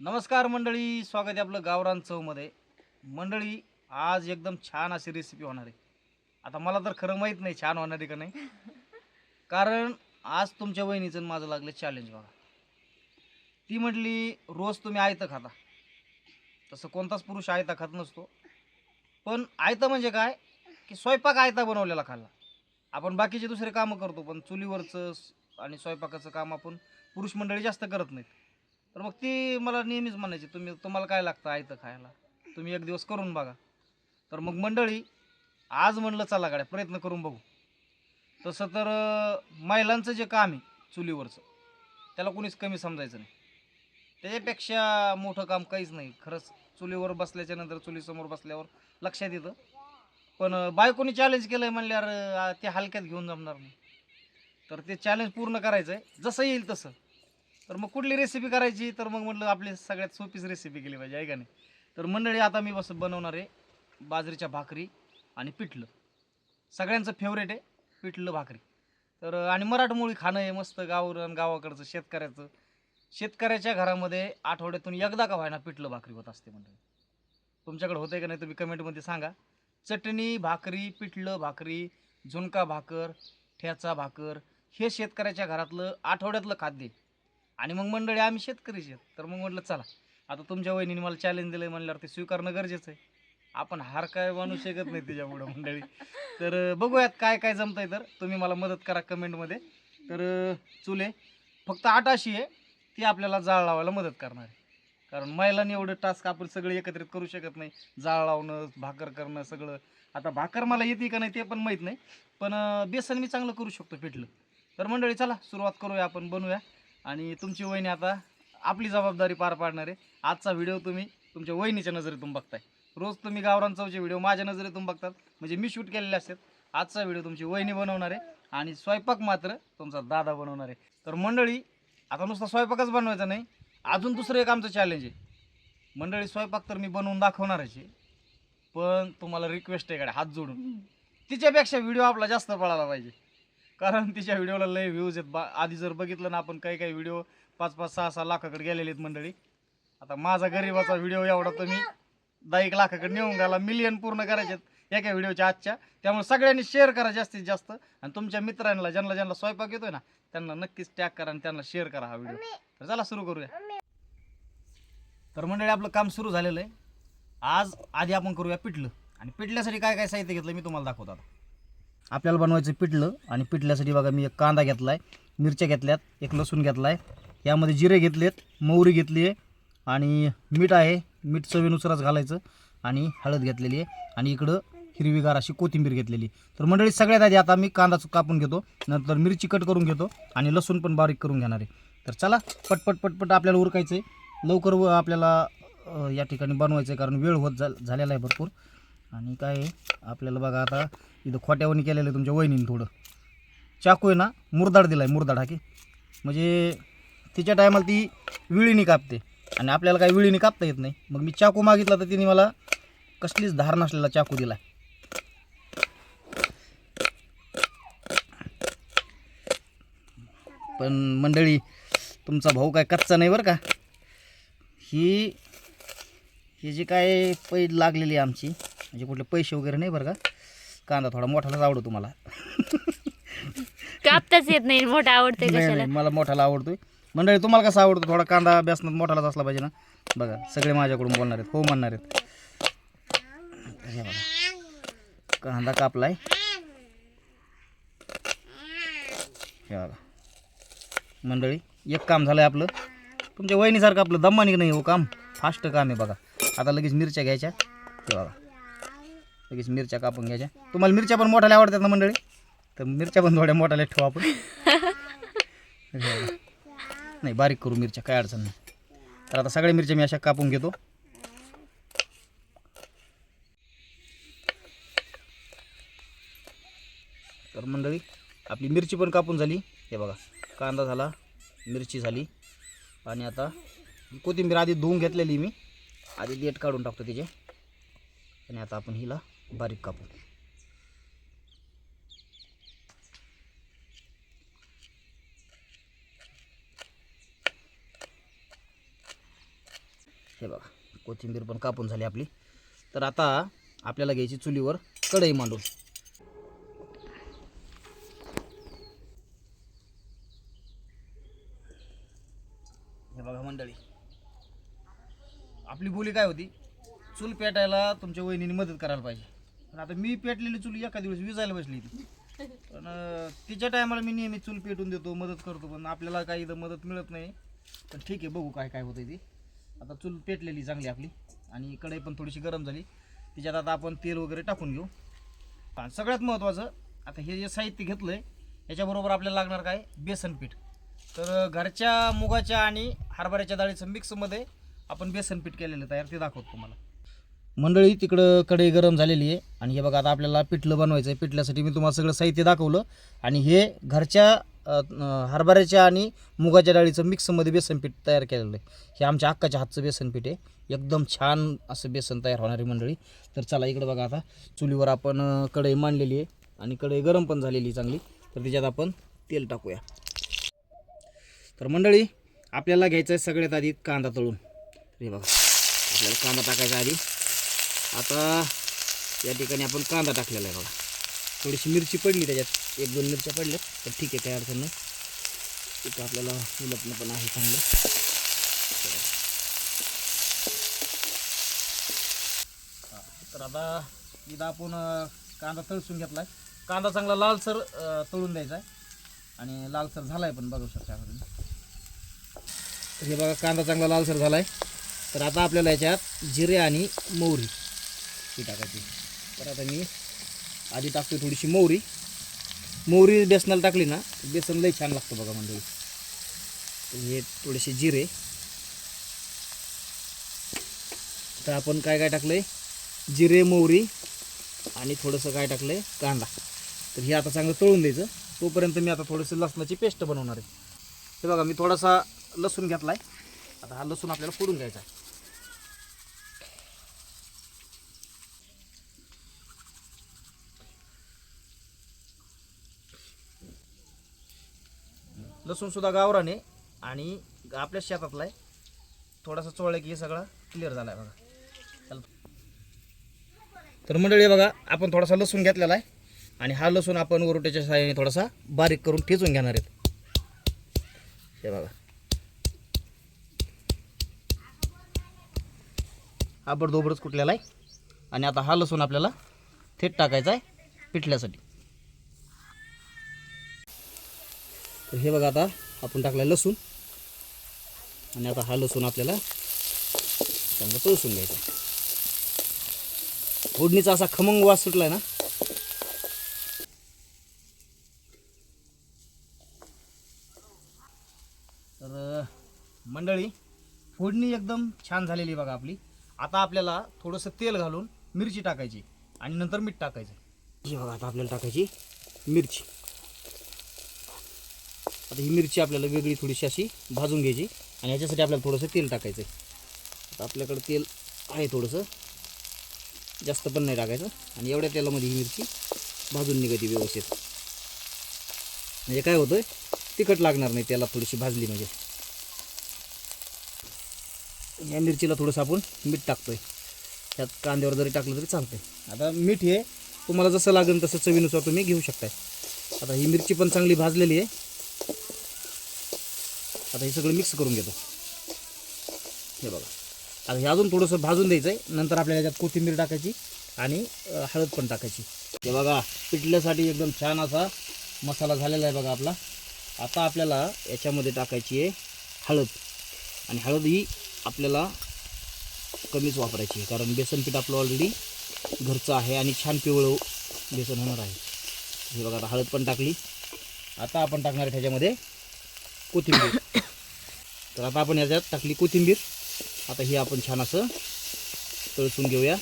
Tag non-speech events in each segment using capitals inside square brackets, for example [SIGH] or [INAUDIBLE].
नमस्कार मंडळी स्वागत आहे आपलं गावरान चवमध्ये मंडळी आज एकदम छान अशी रेसिपी होणार आहे. आता मला तर खरं माहीत नाही छान होणार आहे का नाही. कारण आज तुमच्या वहिनीचं आणि माझं लागलं चॅलेंज बघा. ती म्हटली रोज तुम्ही आयतं खाता. तसं कोणताच पुरुष आयता खात नसतो. पण आयतं म्हणजे काय? की स्वयंपाक आयता बनवलेला खाल्ला. आपण बाकीचे दुसरे कामं करतो पण चुलीवरचं आणि स्वयंपाकाचं काम आपण पुरुष मंडळी जास्त करत नाहीत. तर मग ती मला नेहमीच म्हणायची तुम्ही तुम्हाला काय लागतं आयतं खायला? तुम्ही एक दिवस करून बघा. तर मग मंडळी आज म्हणलं चला गाड्या प्रयत्न करून बघू. तसं तर महिलांचं जे काम आहे चुलीवरचं त्याला कोणीच कमी समजायचं नाही. त्याच्यापेक्षा मोठं काम काहीच नाही. खरंच चुलीवर बसल्याच्या नंतर चुलीसमोर बसल्यावर लक्षात येतं. पण बायकोनी चॅलेंज केलं आहे म्हणल्यावर ते हलक्यात घेऊन जमणार नाही. तर ते चॅलेंज पूर्ण करायचं आहे जसं येईल तसं. तर मग कुठली रेसिपी करायची? तर मग म्हटलं आपली सगळ्यात सोपीच रेसिपी केली पाहिजे आहे का नाही? तर मंडळी आता मी बस बनवणार आहे बाजरीच्या भाकरी आणि पिठलं. सगळ्यांचं फेवरेट आहे पिठलं भाकरी. तर आणि मराठमोळी खाणं आहे मस्त गावरण गावाकडचं शेतकऱ्याचं. शेतकऱ्याच्या घरामध्ये आठवड्यातून एकदा का व्हायना पिठलं भाकरी होत असते मंडळी. तुमच्याकडे होतंय का नाही तुम्ही कमेंटमध्ये सांगा. चटणी भाकरी पिठलं भाकरी झुणका भाकर ठ्याचा भाकर हे शेतकऱ्याच्या घरातलं आठवड्यातलं खाद्य आहे. आणि मग मंडळी आम्ही शेतकरीच आहेत. तर मग म्हटलं चला आता तुमच्या वहिनीने मला चॅलेंज दिलं म्हणल्यावर ते स्वीकारणं गरजेचं आहे. आपण हार काय मानू शकत नाही त्याच्यापुढं मंडळी. तर बघूयात काय काय जमतंय तर. तुम्ही मला मदत करा कमेंटमध्ये. तर चुले फक्त आठ अशी आहे ती आपल्याला जाळ लावायला मदत करणार आहे. कारण महिलांनी एवढं टास्क आपण सगळे एकत्रित करू शकत नाही. जाळ लावणं भाकर करणं सगळं. आता भाकर मला येते का नाही ते पण माहीत नाही. पण बेसन मी चांगलं करू शकतो पिठलं. तर मंडळी चला सुरुवात करूया आपण बनवूया आणि तुमची वहिनी आता आपली जबाबदारी पार पाडणार. आहे आजचा व्हिडिओ तुम्ही तुमच्या वहिनीच्या नजरेतून बघताय. रोज तुम्ही गावरान चौचे व्हिडिओ माझ्या नजरेतून बघतात. म्हणजे मी शूट केलेले असतात. आजचा व्हिडिओ तुमची वहिनी बनवणार आहे आणि स्वयंपाक मात्र तुमचा दादा बनवणार आहे. तर मंडळी आता नुसता स्वयंपाकच बनवायचा नाही अजून दुसरं एक आमचं चॅलेंज आहे. मंडळी स्वयंपाक तर मी बनवून दाखवणारच आहे. पण तुम्हाला रिक्वेस्ट आहे कडे हात जोडून. तिच्यापेक्षा व्हिडिओ आपला जास्त पळाला पाहिजे. कारण तिच्या व्हिडिओला लय व्ह्यूज आहेत. बा आधी जर बघितलं ना आपण काही काही व्हिडिओ पाच पाच सहा सहा लाखाकडे गेलेले आहेत मंडळी. आता माझा गरीबाचा व्हिडिओ एवढा तुम्ही दहा एक लाखाकडे नेऊन गेला मिलियन पूर्ण करायचे एका व्हिडिओच्या आजच्या. त्यामुळे सगळ्यांनी शेअर करा जास्तीत जास्त. आणि तुमच्या मित्रांना ज्यांना ज्यांना स्वयंपाक येतोय ना त्यांना नक्कीच टॅग करा आणि त्यांना शेअर करा हा व्हिडिओ तर चला सुरू करूया. तर मंडळी आपलं काम सुरू झालेलं आहे. आज आधी आपण करूया पिठलं. आणि पिठल्यासाठी काय काय साहित्य घेतलं मी तुम्हाला दाखवतो आता. आपल्याला बनवायचं पिठलं आणि पिठल्यासाठी बघा मी एक कांदा घेतला आहे मिरच्या घेतल्यात एक लसूण घेतला आहे यामध्ये जिरे घेतलेत मोहरी घेतली आहे आणि मीठ आहे. मीठ चवीनुसारच घालायचं आणि हळद घेतलेली आहे आणि इकडं हिरवीगार अशी कोथिंबीर घेतलेली तर मंडळी सगळ्यात आधी आता मी कांदा कापून घेतो नंतर मिरची कट करून घेतो आणि लसूण पण बारीक करून घेणार आहे. तर चला पटपट पटपट आपल्याला उरकायचं आहे लवकर व आपल्याला या ठिकाणी बनवायचं आहे कारण वेळ होत झालेला आहे भरपूर. आणि काय आहे, आपल्याला बघा आता इथं खोट्यावणी केलेलं आहे तुमच्या वहिनीनं थोडं. चाकू आहे ना मुरदाड दिला आहे मुरदाड हा की? म्हणजे तिच्या टायमाला ती विळीने कापते. आणि आपल्याला काही विळीने कापता येत नाही. मग मी चाकू मागितला तर तिने मला कसलीच धार नसलेला चाकू दिला पण मंडळी तुमचा भाऊ काय कच्चा नाही बरं का? ही ही जी काय पैद लागलेली आहे आमची म्हणजे कुठले पैसे वगैरे नाही बरं का. कांदा थोडा मोठालाच आवडतो मला कापताच येत नाही मोठा आवडते नाही कशाला? नाही मला मोठाला आवडतोय. मंडळी तुम्हाला कसा आवडतो? थोडा कांदा बेसनात मोठालाच असला पाहिजे ना. बघा सगळे माझ्याकडून बोलणार आहेत हो म्हणणार आहेत. हे बघा. कांदा कापलाय. हे बघा. मंडळी एक काम झालंय आपलं. तुमच्या वहिनीसारखं आपलं दम्मानी नाही हो काम. फास्ट काम आहे बघा. आता लगेच मिरच्या घ्यायच्या. हे बघा. लगेच मिरच्या कापून घ्यायच्या. तुम्हाला मिरच्या पण मोठ्याला आवडतात ना मंडळी? तर मिरच्या पण थोड्या मोठ्याला ठेवू आपण. [LAUGHS] नाही बारीक करू मिरच्या काय अडचण नाही. तर आता सगळ्या मिरच्या मी अशा कापून घेतो. तर मंडळी आपली मिरची पण कापून झाली. हे बघा कांदा झाला मिरची झाली. आणि आता कोथिंबीर आधी धुवून घेतलेली मी. आधी देठ काढून टाकतो तिचे. आणि आता आपण हिला बारीक कापून. हे बघा कोथिंबीर पण कापून झाली आपली. तर आता आपल्याला घ्यायची चुलीवर कढई मांडून. हे बघा मंडळी आपली बोली काय होती? चूल पेटायला तुमच्या वहिनीने मदत करायला पाहिजे. पण आता मी पेटलेली चूल एका दिवस विजायला बसली ती. पण अं, तिच्या टायमाला मी नेहमी चूल पेटून देतो मदत करतो पण आपल्याला काही इथं मदत मिळत नाही. पण ठीक आहे बघू काय काय होतं ती. आता चूल पेटलेली चांगली आपली. आणि कढई पण थोडीशी गरम झाली. तिच्यात आता आपण तेल वगैरे टाकून घेऊ. पण सगळ्यात महत्त्वाचं आता हे जे साहित्य घेतलं आहे याच्याबरोबर आपल्याला लागणार काय? बेसन पीठ. तर घरच्या मुगाच्या आणि हरभऱ्याच्या डाळीचं मिक्समध्ये आपण बेसन पीठ केलेलं तयार ते दाखवतो तुम्हाला. मंडळी तिकडं कढई गरम झालेली आहे. आणि हे बघा आता आपल्याला पिठलं बनवायचं आहे पिठल्यासाठी मी तुम्हाला सगळं साहित्य दाखवलं. आणि हे घरच्या हरभऱ्याच्या आणि मुगाच्या डाळीचं मिक्समध्ये बेसन पीठ तयार केलेलं आहे. हे आमच्या अक्काच्या हातचं बेसन पीठ आहे. एकदम छान असं बेसन तयार होणारी मंडळी. तर चला इकडं बघा आता. चुलीवर आपण कढई मांडलेली आहे. आणि कढई गरम पण झालेली आहे चांगली. तर त्याच्यात आपण तेल टाकूया. तर मंडळी आपल्याला घ्यायचं आहे सगळ्यात आधी कांदा तळून. हे बघा. आपल्याला कांदा टाकायचा आधी. आता या ठिकाणी आपण कांदा टाकलेला आहे बघा. थोडीशी मिरची पडली त्याच्यात. एक दोन मिरच्या पडल्या तर ठीक आहे काही अडचण नाही. इथं आपल्याला उलटणं पण आहे चांगलं. तर आता इथं आपण कांदा तळसून घेतला आहे कांदा चांगला लालसर तळून द्यायचा आहे. आणि लालसर झाला आहे पण बघू शकता आपण. हे बघा कांदा चांगला लालसर झाला आहे तर आता आपल्याला याच्यात जिरे आणि मोहरी. ही टाकायची. तर आता मी आधी टाकतो थोडीशी मोहरी. मोहरी बेसनाला टाकली ना बेसन लई छान लागतं बघा मंडळी. हे थोडेसे जिरे. तर आपण काय काय टाकलं आहे जिरे मोहरी आणि थोडंसं काय टाकलं आहे कांदा. तर हे आता चांगलं तळून द्यायचं. तोपर्यंत मी आता थोडंसं लसणाची पेस्ट बनवणार आहे. हे बघा मी थोडासा लसूण घेतला आहे आता हा लसूण आपल्याला फोडून घ्यायचा आहे. लसूणसुद्धा गावराने आणि आपल्या शेतातला आहे थोडासा चोळला की हे सगळं क्लिअर झाला आहे बघा. चल. तर मंडळी बघा आपण थोडासा लसूण घेतलेला आहे. आणि हा लसूण आपण वरोट्याच्या सहाय्याने थोडासा बारीक करून ठेचून घेणार आहेत. हे बघा. हा बडदोबडच कुठलेला आहे? आणि आता हा लसूण आपल्याला थेट टाकायचा आहे पिठल्यासाठी. तर हे बघा आता आपण टाकला लसूण. आणि आता हा लसूण आपल्याला चांगला तळसून घ्यायचा. फोडणीचा असा खमंग वास सुटलाय ना. तर मंडळी फोडणी एकदम छान झालेली बघा आपली. आता आपल्याला थोडंसं तेल घालून मिरची टाकायची आणि नंतर मीठ टाकायचं. ही बघा आता आपल्याला टाकायची मिरची. आता ही मिरची आपल्याला वेगळी थोडीशी अशी भाजून घ्यायची आणि ह्याच्यासाठी आपल्याला थोडंसं तेल टाकायचं आहे. आता आपल्याकडं तेल आहे थोडंसं. जास्त पण नाही टाकायचं. आणि एवढ्या तेलामध्ये ही मिरची भाजून निघते व्यवस्थित. म्हणजे काय होतं तिखट लागणार नाही त्याला थोडीशी भाजली म्हणजे. या मिरचीला थोडंसं आपण मीठ टाकतो आहे त्यात कांद्यावर जरी टाकलं तरी चालतंय. आता मीठ हे तुम्हाला जसं लागेल तसं चवीनुसार तुम्ही घेऊ शकताय. आता ही मिरची पण चांगली भाजलेली आहे. आता हे सगळं मिक्स करून घेतो. हे बघा. आता हे अजून थोडंसं भाजून द्यायचं आहे नंतर आपल्याला याच्यात कोथिंबीर टाकायची आणि हळद पण टाकायची. हे बघा पिठल्यासाठी एकदम छान असा मसाला झालेला आहे बघा आपला. आता आपल्याला याच्यामध्ये टाकायची आहे हळद. आणि हळद ही आपल्याला कमीच वापरायची आहे. कारण बेसन पीठ आपलं ऑलरेडी घरचं आहे आणि छान पिवळं बेसन होणार आहे. हे बघा आता हळद पण टाकली. आता आपण टाकणार आहे त्याच्यामध्ये कोथिंबीर. तर आता आपण याच्यात टाकली कोथिंबीर. आता ही आपण छान असं तळसून घेऊया.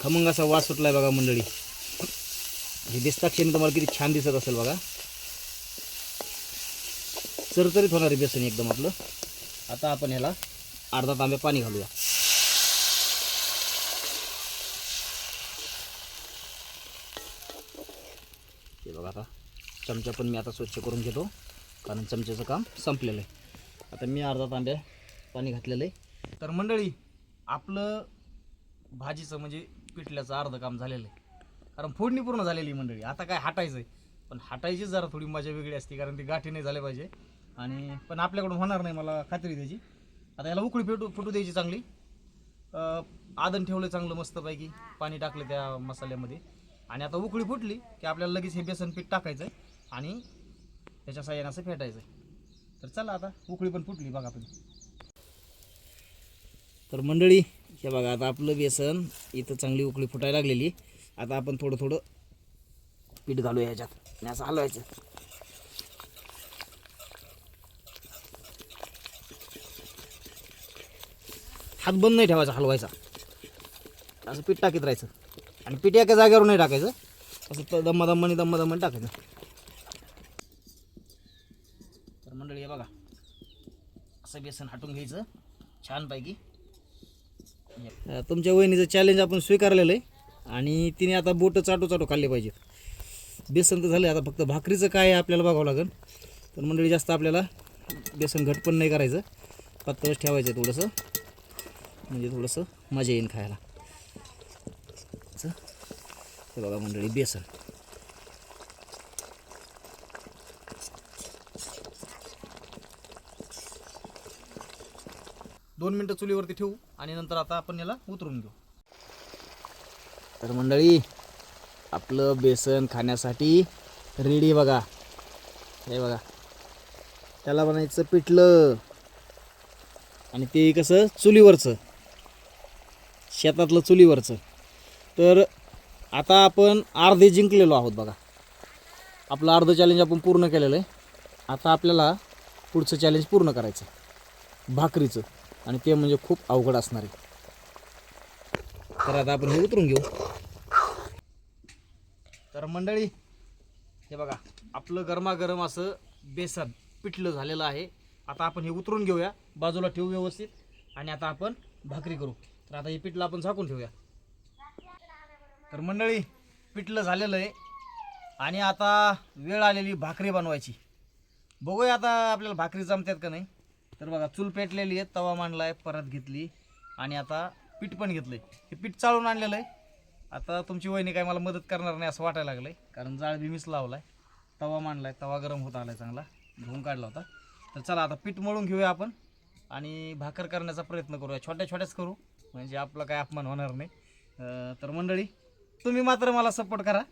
खमंग असा वास सुटला आहे बघा मंडळी. हे दिसताक्षणी तुम्हाला किती छान दिसत असेल बघा. चरचरीत होणार आहे बेसन एकदम आपलं. आता आपण याला अर्धा तांब्या पाणी घालूया. हे बघा आता चमचा पण मी आता स्वच्छ करून घेतो कारण चमच्याचं काम संपलेलं आहे. आता मी अर्धा तांब्या पाणी घातलेलं आहे. तर मंडळी आपलं भाजीचं म्हणजे पिठल्याचं अर्धं काम झालेलं आहे. कारण फोडणी पूर्ण झालेली मंडळी. आता काय हाटायचं आहे पण हाटायची जरा थोडी मजा वेगळी असते कारण ती गाठी नाही झाली पाहिजे. आणि पण आपल्याकडून होणार नाही मला खात्री द्यायची आता याला उकळी फेटू फुटू द्यायची चांगली. आदन ठेवलं चांगलं मस्तपैकी. पाणी टाकलं त्या मसाल्यामध्ये. आणि आता उकळी फुटली की आपल्याला लगेच हे बेसन पीठ टाकायचं आहे आणि त्याच्या साह्यानं असं फेटायचं आहे तर चला आता उकळी पण फुटली बघा तुम्ही तर मंडळी हे बघा आता आपलं बेसन इथं चांगली उकळी फुटायला लागलेली. आता आपण थोडं थोडं पीठ घालूया ह्याच्यात. आणि असं हलवायचं. हात बंद नाही ठेवायचा हलवायचा. असं पीठ टाकीत राहायचं. आणि पीठ एका जागेवर नाही टाकायचं. असं दम्मा दम्माने दम्मा दम्माने टाकायचं तर मंडळी हे बघा असं बेसन हटून घ्यायचं. छानपैकी. तुमच्या वहिनीचं चॅलेंज आपण स्वीकारलेलं आहे. आणि तिने आता बोटं चाटू चाटू खाल्ले पाहिजेत. बेसन तर झालं आता फक्त भाकरीचं काय आहे आपल्याला बघावं लागेल. तर मंडळी जास्त आपल्याला बेसन घट पण नाही करायचं. पातळच ठेवायचं आहे थोडंसं. म्हणजे थोडंसं मजा येईन खायला. बघा मंडळी बेसन. दोन मिनटं चुलीवरती ठेवू आणि नंतर आता आपण याला उतरून घेऊ. तर मंडळी आपलं बेसन खाण्यासाठी रेडी बघा. हे बघा. त्याला बनायचं पिठलं. आणि ते कसं? चुलीवरचं. शेतातलं चुलीवरचं. तर आता आपण अर्धे जिंकलेलो आहोत बघा. आपलं अर्धं चॅलेंज आपण पूर्ण केलेलं आहे. आता आपल्याला पुढचं चॅलेंज पूर्ण करायचं भाकरीचं. आणि ते म्हणजे खूप अवघड असणार आहे. तर आता आपण हे उतरून घेऊ. तर मंडळी हे बघा आपलं गरमागरम असं बेसन पिठलं झालेलं आहे. आता आपण हे उतरून घेऊया. बाजूला ठेवू व्यवस्थित. आणि आता आपण भाकरी करू. तर आता हे पिठलं आपण झाकून ठेवूया. तर मंडळी पिठलं झालेलं आहे. आणि आता वेळ आलेली भाकरी बनवायची. बघूया आता आपल्याला भाकरी जमतात का नाही. तर बघा चूल पेटलेली आहे तवा मांडला आहे परत घेतली. आणि आता पीठ पण घेतलं आहे हे पीठ चाळून आणलेलं आहे. आता तुमची वहिनी काय मला मदत करणार नाही असं वाटायला लागलं आहे कारण जाळ बी मीच लावला आहे तवा मांडला आहे तवा गरम होत आला आहे चांगला. धुवून काढला होता. तर चला आता पीठ मळून घेऊया आपण. आणि भाकर करण्याचा प्रयत्न करूया. छोट्या छोट्याच करू. म्हणजे आपला काय अपमान होणार नाही. तर मंडळी तुम्ही मात्र मला सपोर्ट करा.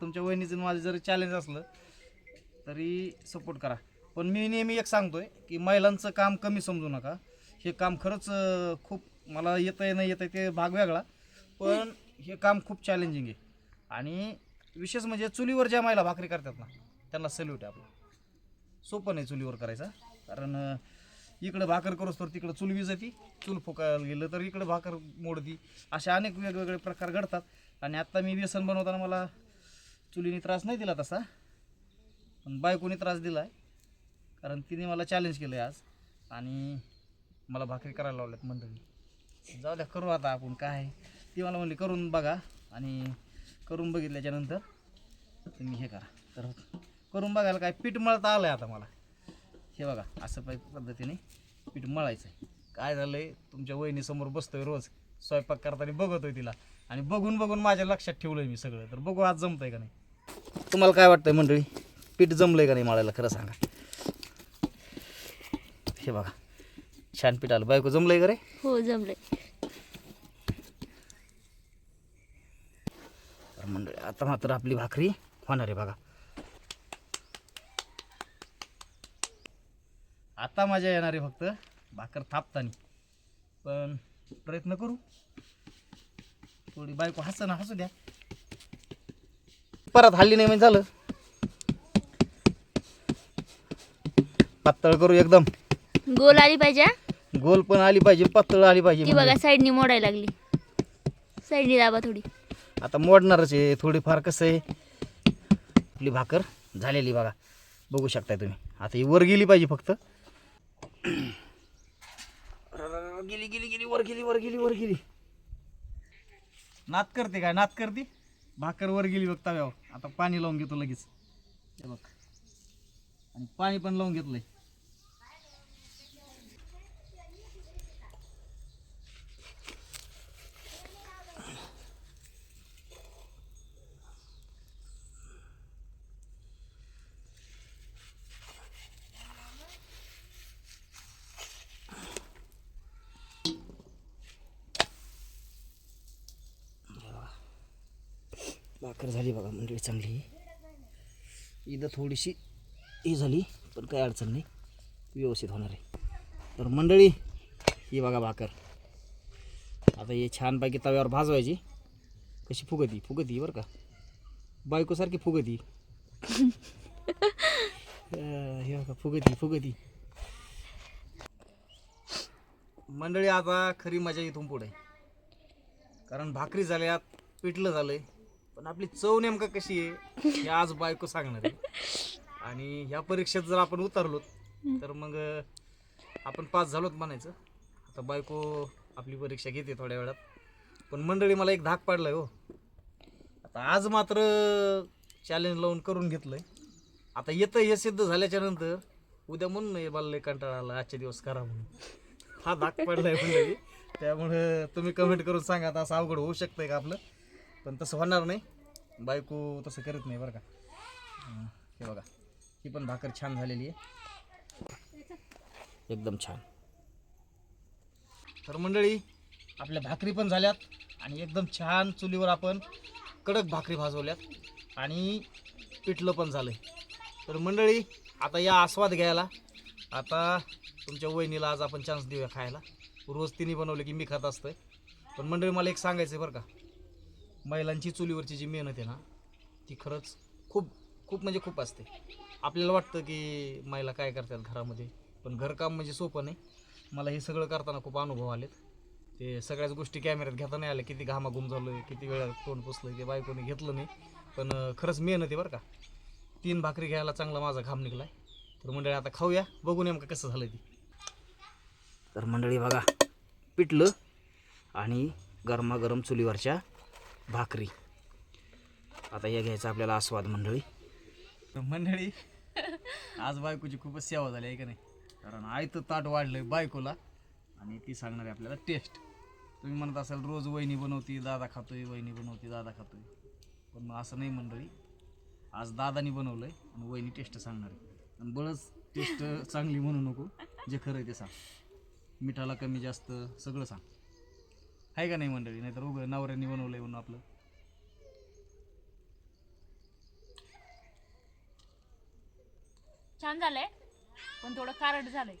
तुमच्या वहिनीचं माझं जरी चॅलेंज असलं तरी सपोर्ट करा. पण मी नेहमी एक सांगतोय की महिलांचं काम कमी समजू नका. हे काम खरंच अं, खूप मला येतं आहे नाही येतं आहे ते भाग वेगळा. पण हे काम खूप चॅलेंजिंग आहे. आणि विशेष म्हणजे चुलीवर ज्या महिला भाकरी करतात ना त्यांना सल्यूट आहे आपलं. सोपं नाही चुलीवर करायचा. कारण अं, इकडं भाकर करूस तर तिकडं चूल विजती चूल फुकायला गेलं तर इकडं भाकर मोडती. असे अनेक वेगवेगळे प्रकार घडतात. आणि आत्ता मी व्यसन बनवताना मला चुलीने त्रास नाही दिला तसा पण बायकोने त्रास दिला आहे कारण तिने मला चॅलेंज केलं आहे आज. आणि मला भाकरी करायला लावल्यात मंडळी. जाऊ द्या करू आता आपण काय. आहे. ती मला म्हणली करून बघा. आणि करून बघितल्याच्यानंतर तुम्ही हे करा. तर करून बघायला काय पीठ मळता आलं आहे आता मला. हे बघा असं पाय पद्धतीने पीठ मळायचं आहे काय झालं आहे तुमच्या वहिनीसमोर बसतोय रोज. स्वयंपाक करताना बघतोय तिला. आणि बघून बघून माझ्या लक्षात ठेवलं मी सगळं. तर बघू आज जमतंय का नाही. तुम्हाला काय वाटतंय मंडळी? पीठ जमलंय का नाही मळायला? खरं सांगा. हे बघा. छान पीठ आलं. बायको जमलंय का रे? हो जमले तर मंडळी आता मात्र आपली भाकरी होणार आहे बघा. आता मजा येणार आहे फक्त भाकर थापतानी. पण प्रयत्न करू. थोडी बायको हसं ना हसू द्या. परत हल्ली नाही म्हणजे झालं. पातळ करू एकदम. गोल आली पाहिजे हा? गोल पण आली पाहिजे पातळ आली पाहिजे ती बघा साईडनी मोडायला लागली. साईडनी दाबा थोडी. आता मोडणारच आहे थोडीफार कसं आहे. आपली भाकर झालेली बघा. बघू शकताय तुम्ही. आता ही वर गेली पाहिजे फक्त. गेली गेली गेली वर गेली वर गेली वर गेली. नात करते काय नात करते? भाकर वर गेली बघ तव्यावर. आता पाणी लावून घेतो लगेच. हे बघ. आणि पाणी पण लावून घेतलंय भाकर झाली बघा मंडळी चांगली इथं थोडीशी ही झाली पण काही अडचण नाही. व्यवस्थित होणार आहे. तर मंडळी ही बघा भाकर. आता हे छानपैकी तव्यावर भाजवायची. कशी फुगती फुगती बरं का. बायकोसारखी फुगती. [LAUGHS] हे बघा फुगती फुगती. मंडळी आता खरी मजा इथून पुढे. कारण भाकरी झाल्यात पिठलं झालंय. पण आपली चव नेमका कशी आहे हे आज बायको सांगणार आहे. आणि ह्या परीक्षेत जर आपण उतरलो तर मग आपण पास झालोत म्हणायचं. आता बायको आपली परीक्षा घेते थोड्या वेळात. पण मंडळी मला एक धाक पाडलाय हो. आता आज मात्र चॅलेंज लावून करून घेतलंय. आता येतं हे सिद्ध झाल्याच्यानंतर उद्या म्हणून हे बाल कंटाळा आला आजचे दिवस करा म्हणून हा धाक पडलाय मंडळी. त्यामुळं तुम्ही कमेंट करून सांगा आता असं अवघड होऊ शकतंय का आपलं? पण तसं होणार नाही. बायको तसं करत नाही बरं का. हं, हे बघा ही पण भाकर छान झालेली आहे. एकदम छान. तर मंडळी आपल्या भाकरी पण झाल्यात आणि एकदम छान चुलीवर आपण कडक भाकरी भाजवल्यात आणि पिठलं पण झालंय. तर मंडळी आता या आस्वाद घ्यायला आता तुमच्या वहिनीला आज आपण चान्स देऊया खायला. रोज तिने बनवलं की मी खात असतोय. पण मंडळी मला एक सांगायचं आहे बरं का. महिलांची चुलीवरची जी मेहनत आहे ना ती खरंच खूप खूप म्हणजे खूप असते. आपल्याला वाटतं की महिला काय करतात घरामध्ये पण घरकाम म्हणजे सोपं नाही. मला हे सगळं करताना खूप अनुभव आलेत. ते सगळ्याच गोष्टी कॅमेऱ्यात घेता नाही आल्या किती घामाघूम झालो आहे किती वेळा तोंड पुसलं ते बायकोने घेतलं नाही. पण खरंच मेहनत आहे बरं का. तीन भाकरी घ्यायला चांगला माझा घाम निघला तर मंडळी आता खाऊया बघू नेमकं कसं झालं ती. तर मंडळी बघा पिटलं आणि गरमागरम चुलीवरच्या भाकरी. आता हे घ्यायचा आपल्याला आस्वाद मंडळी. मंडळी आज बायकोची खूपच सेवा झाली आहे का नाही? कारण आयतं ताट वाढलंय बायकोला आणि ती सांगणार आहे आपल्याला टेस्ट तुम्ही म्हणत असाल रोज वहिनी बनवती दादा खातोय वहिनी बनवती दादा खातोय. पण मग असं नाही मंडळी. आज दादानी बनवलं आहे आणि वहिनी टेस्ट सांगणार. आहे आणि बळच टेस्ट चांगली म्हणू नको. जे खरं आहे ते सांग. मिठाला कमी जास्त सगळं सांग. आहे का नाही मंडळी? नाहीतर उगं नवऱ्याने बनवलंय म्हणून आपलं. छान झालंय पण थोडं खारट झालंय.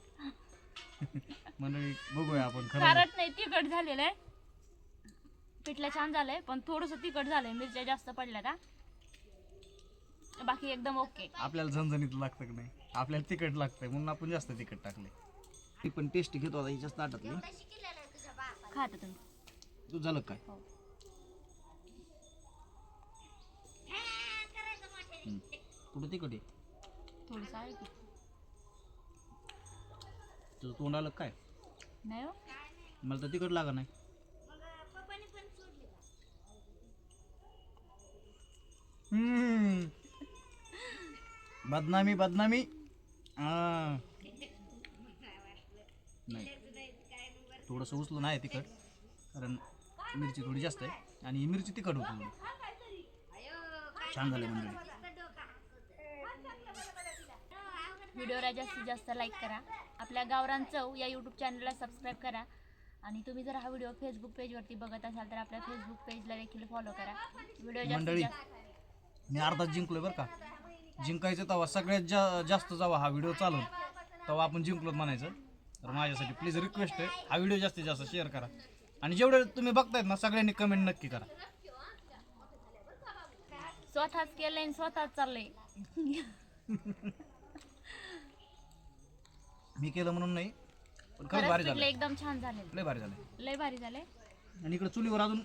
मंडळी बघूया आपण खरं खारट नाही तिखट झालेलं आहे. पिठलं छान झालंय पण थोडस तिखट झालंय मिरच्या जास्त पडल्या का? बाकी एकदम ओके. आपल्याला झणझणीत लागतं की नाही? आपल्याला तिखट लागतंय म्हणून आपण जास्त तिखट टाकले ती पण टेस्ट घेतो आता हिच्याच ताटातली. खाता तुम्ही. तू झालं काय? हो. कुठं आहे थोडंसं आहे की. तुझं तोंड आलं काय? नाही हो. मला तर तिखट लागा नाही. हम्म. बदनामी बदनामी. हा. नाही. थोडंसं उचलं नाही तिखट कारण मिरची थोडी जास्त आहे. आणि ही मिरची तिखट होती थोडी. छान झालं मंडळी. व्हिडिओला जास्तीत जास्त लाईक करा. आपल्या गावरान चव या यूट्यूब चॅनलला सबस्क्राईब करा. आणि तुम्ही जर हा व्हिडिओ फेसबुक पेजवरती बघत असाल तर आपल्या फेसबुक पेजला देखील फॉलो करा. व्हिडिओ जास्तीत मंडळी जास्त मी अर्धाच जिंकलोय बरं का? जिंकायचं तेव्हा सगळ्यात जा जास्त जेव्हा हा व्हिडिओ चालू तेव्हा आपण जिंकलो म्हणायचं. तर माझ्यासाठी प्लीज रिक्वेस्ट आहे हा व्हिडिओ जास्तीत जास्त शेअर करा. आणि जेवढे तुम्ही बघतायत ना सगळ्यांनी कमेंट नक्की करा. स्वतःच केलंय आणि स्वतःच चाललंय. मी केलं म्हणून नाही पण खरंच खरंच भारी पिठलं झालं एकदम छान झाले लय भारी झालं लय भारी झाले आणि इकडे चुलीवर अजून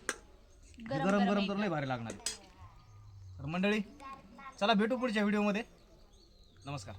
गरम गरम गरम गरम तर लय भारी लागणार आहे. तर मंडळी चला भेटू पुढच्या व्हिडिओमध्ये नमस्कार.